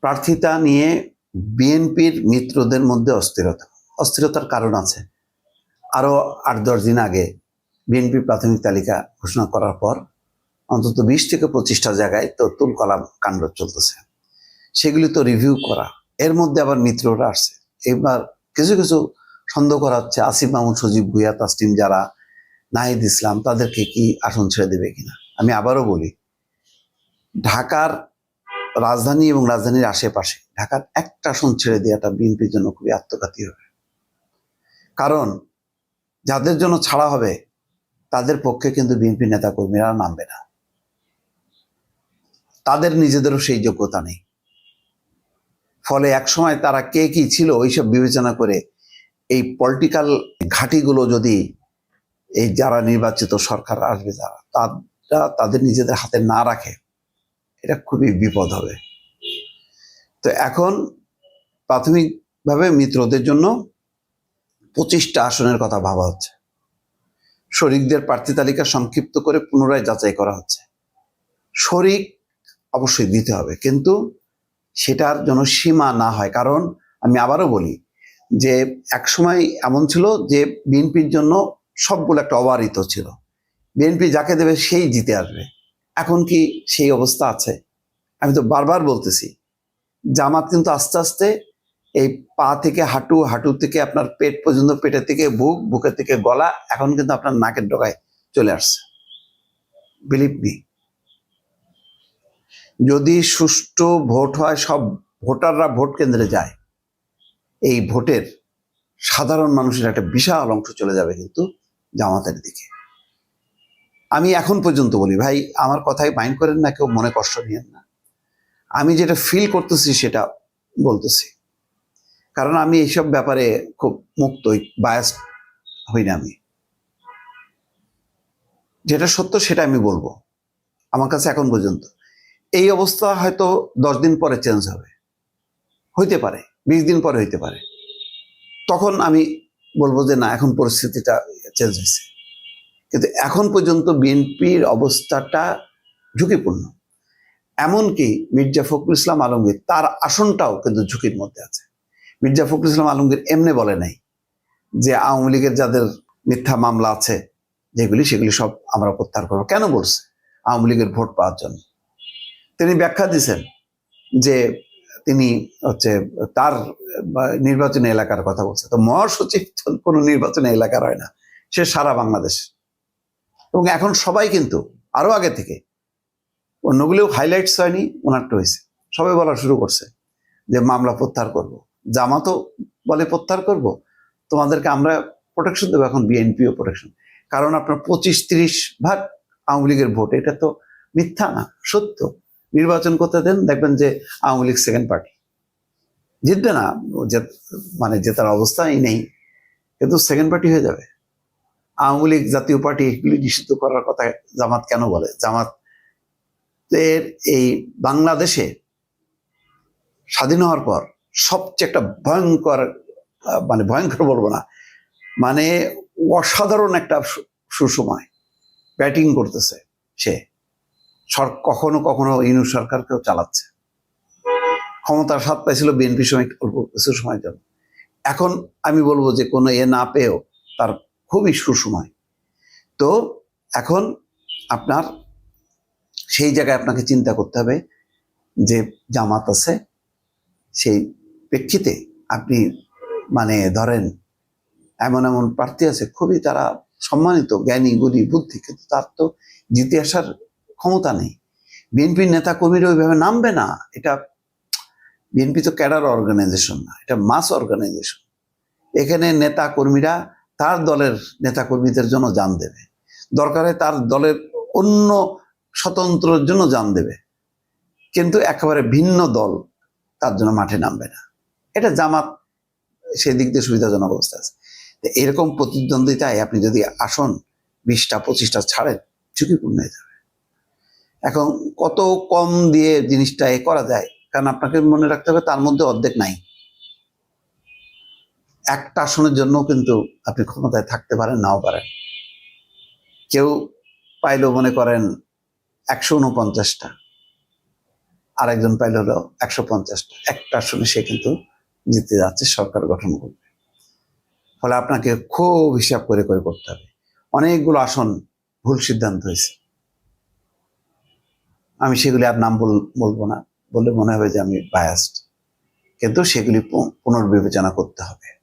প্রার্থিতা নিয়ে বিএনপির মিত্রদের মধ্যে অস্থিরতা। অস্থিরতার কারণ আছে। আরও আট, দশ দিন আগে বিএনপির প্রাথমিক তালিকা ঘোষণা করার পর অন্তত বিশ থেকে পঁচিশটা জায়গায় তো তুল কলাম কাণ্ড চলতেছে। সেগুলি তো রিভিউ করা। এর মধ্যে আবার মিত্ররা আসছে। এবার কিছু কিছু সন্দেহ করা হচ্ছে, আসিফ মাহমুদ সজীব ভুইয়া, তাসলিম যারা, নাহিদ ইসলাম, তাদেরকে কি আসন ছেড়ে দেবে কিনা? আমি আবারও বলি, ঢাকার রাজধানী এবং রাজধানীর আশেপাশে। ঢাকার একটা আসন ছেড়ে দেওয়াটা বিএনপির জন্য খুবই আত্মঘাতী হবে। কারণ যাদের জন্য ছাড়া হবে, তাদের পক্ষে কিন্তু বিএনপি নেতাকর্মীরা নামবে না। তাদের নিজেদেরও সেই যোগ্যতা নেই। ফলে একসময় তারা কে কি ছিল ওইসব বিবেচনা করে এই পলিটিক্যাল ঘাঁটিগুলো যদি এই যারা নির্বাচিত সরকার আসবে যারা তারা তাদের নিজেদের হাতে না রাখে এটা খুবই বিপদ হবে। তো এখন প্রাথমিকভাবে মিত্রদের জন্য পঁচিশটা আসনের কথা ভাবা হচ্ছে। শরিকদের প্রার্থী তালিকা সংক্ষিপ্ত করে পুনরায় যাচাই করা হচ্ছে। শরিক অবশ্যই দিতে হবে, কিন্তু সেটার জন্য সীমা না হয়। কারণ আমি আবারও বলি যে একসময় এমন ছিল যে বিএনপির জন্য সবগুলো একটা অবারিত ছিল। বিএনপি যাকে দেবে সেই জিতে আসবে। এখন কি সেই অবস্থা আছে? আমি তো বারবার বলতেছি, জামাত কিন্তু আস্তে আস্তে এই পা থেকে হাঁটু হাঁটু থেকে আপনার পেট পর্যন্ত পেটের থেকে বুক, বুকের থেকে গলা এখন কিন্তু আপনার নাকের ডগায় চলে আসছে। বিলিভ মি যদি সুষ্ঠু ভোট হয়, সব ভোটাররা ভোট কেন্দ্রে যায়, এই ভোটের সাধারণ মানুষের একটা বিশাল অংশ চলে যাবে কিন্তু জামাতের দিকে। আমি এখন পর্যন্ত বলি, ভাই, আমার কথাই মাইন্ড করেন না, কেউ মনে কষ্ট নিয়েন না। আমি যেটা ফিল করতেছি সেটা বলতেছি। কারণ আমি এইসব ব্যাপারে খুব মুক্ত বায়াস হই না আমি। যেটা সত্য সেটা আমি বলব, আমার কাছে এখন পর্যন্ত। এই অবস্থা হয়তো দশ দিন পরে চেঞ্জ হবে। হইতে পারে, বিশ দিন পরে হইতে পারে। তখন আমি বলব যে, না, এখন পরিস্থিতিটা চেঞ্জ হয়েছে কিন্তু এখন পর্যন্ত বিএনপির অবস্থাটা ঝুঁকিপূর্ণ। এমনকি মির্জা ফখরুল ইসলাম আলমগীর তার আসনটাও কিন্তু ঝুঁকির মধ্যে আছে। মির্জা ফখরুল ইসলাম আলমগীর এমনি বলে নাই যে আওয়ামী লীগের যাদের মিথ্যা মামলা আছে, যেগুলি, সেগুলি সব আমরা প্রত্যাহার করব। কেন বলছে? আওয়ামী লীগের ভোট পাওয়ার জন্য। তিনি ব্যাখ্যা দিয়েছেন যে তিনি হচ্ছে তার নির্বাচনী এলাকার কথা বলছে। তো মহাসচিব কোনো নির্বাচনী এলাকার হয় না। সে সারা বাংলাদেশ। এবং এখন সবাই কিন্তু আরও আগে থেকে অন্যগুলিও হাইলাইটস হয়নি ওনারটা হয়েছে। সবাই বলা শুরু করছে যে মামলা প্রত্যাহার করব। জামাতও বলে প্রত্যাহার করব। তোমাদেরকে আমরা প্রোটেকশন দেবো, এখন বিএনপিও প্রোটেকশন কারণ আপনার পঁচিশ তিরিশ ভাগ আওয়ামী লীগের ভোট, এটা তো মিথ্যা না, সত্য। নির্বাচন করতে দেন, দেখবেন যে আওয়ামী লীগ সেকেন্ড পার্টি জিতবে না মানে জেতার অবস্থাই নেই, কিন্তু সেকেন্ড পার্টি হয়ে যাবে। আওয়ামী লীগ জাতীয় পার্টি এগুলি নিষিদ্ধ করার কথা জামাত কেন বলে? জামাত এর এই বাংলাদেশে স্বাধীন হওয়ার পর সবচেয়ে একটা ভয়ঙ্কর মানে ভয়ঙ্কর বলব না মানে অসাধারণ একটা সুসময় ব্যাটিং করতেছে সে। কখনো কখনো ইনু সরকারকেও চালাচ্ছে। ক্ষমতার স্বাদ পাইছিল বিএনপি সময় অল্প কিছু সময়ের জন্য। এখন আমি বলব যে কোনো এ না পেয়েও তার খুবই সুসময়। তো এখন আপনার সেই জায়গায় আপনাকে চিন্তা করতে হবে যে জামাত আছে, সেই প্রেক্ষিতে আপনি মানে ধরেন এমন এমন প্রার্থী আছে, খুবই তারা সম্মানিত, জ্ঞানী, গুণী, বুদ্ধি, কিন্তু তার তো জিতে আসার ক্ষমতা নেই। বিএনপির নেতা কর্মীরা ওইভাবে নামবে না, এটা বিএনপি তো ক্যাডার অর্গানাইজেশন না, এটা মাস অর্গানাইজেশন। এখানে নেতা কর্মীরা তার দলের নেতা কর্মীদের জন্য জান দেবে। দরকারে তার দলের অন্য স্বতন্ত্রের জন্য জান দেবে। কিন্তু একেবারে ভিন্ন দল তার জন্য মাঠে নামবে না। এটা জামাত সেদিক দিয়ে সুবিধাজনক অবস্থা আছে। এরকম প্রতিদ্বন্দ্বিতায় আপনি যদি আসন বিশটা, পঁচিশটা ছাড়েন ঝুঁকিপূর্ণ হয়ে যাবে। এখন কত কম দিয়ে জিনিসটা এ করা যায়? কারণ আপনাকে মনে রাখতে হবে তার মধ্যে অর্ধেক নাই। একটা আসনের জন্য কিন্তু আপনি ক্ষমতায় থাকতে পারেন, নাও পারেন। কেউ পাইলেও মনে করেন একশো উনপঞ্চাশটা। আরেকজন পাইল হলো একশো পঞ্চাশটা। একটা আসনে সে কিন্তু জিতে যাচ্ছে, সরকার গঠন করবে। ফলে আপনাকে খুব হিসাব করে করে করতে হবে। অনেকগুলো আসন ভুল সিদ্ধান্ত হয়েছে। আমি সেগুলি আর নাম বল- বলব না, বললে মনে হবে যে আমি বায়াসড কিন্তু সেগুলি পুনর্বিবেচনা করতে হবে।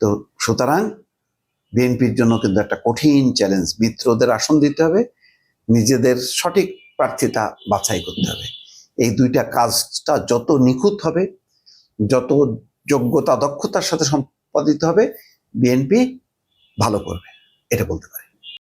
তো সুতরাং বিএনপির জন্য কিন্তু একটা কঠিন চ্যালেঞ্জ মিত্রদের আসন দিতে হবে, নিজেদের সঠিক প্রার্থিতা বাছাই করতে হবে। এই দুইটা কাজটা যত নিখুঁত হবে, যত যোগ্যতা, দক্ষতার সাথে সম্পাদিত হবে, বিএনপি ভালো করবে। এটা বলতে পারি।